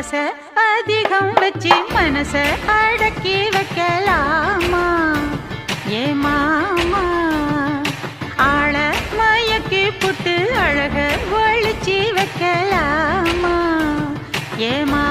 ஆச அதிகம் வச்சு மனச அடக்கி வைக்கலாமா? ஏ மாமா ஆழ மயக்கி புட்டு அழக ஒழிச்சு வைக்கலாமா? ஏமா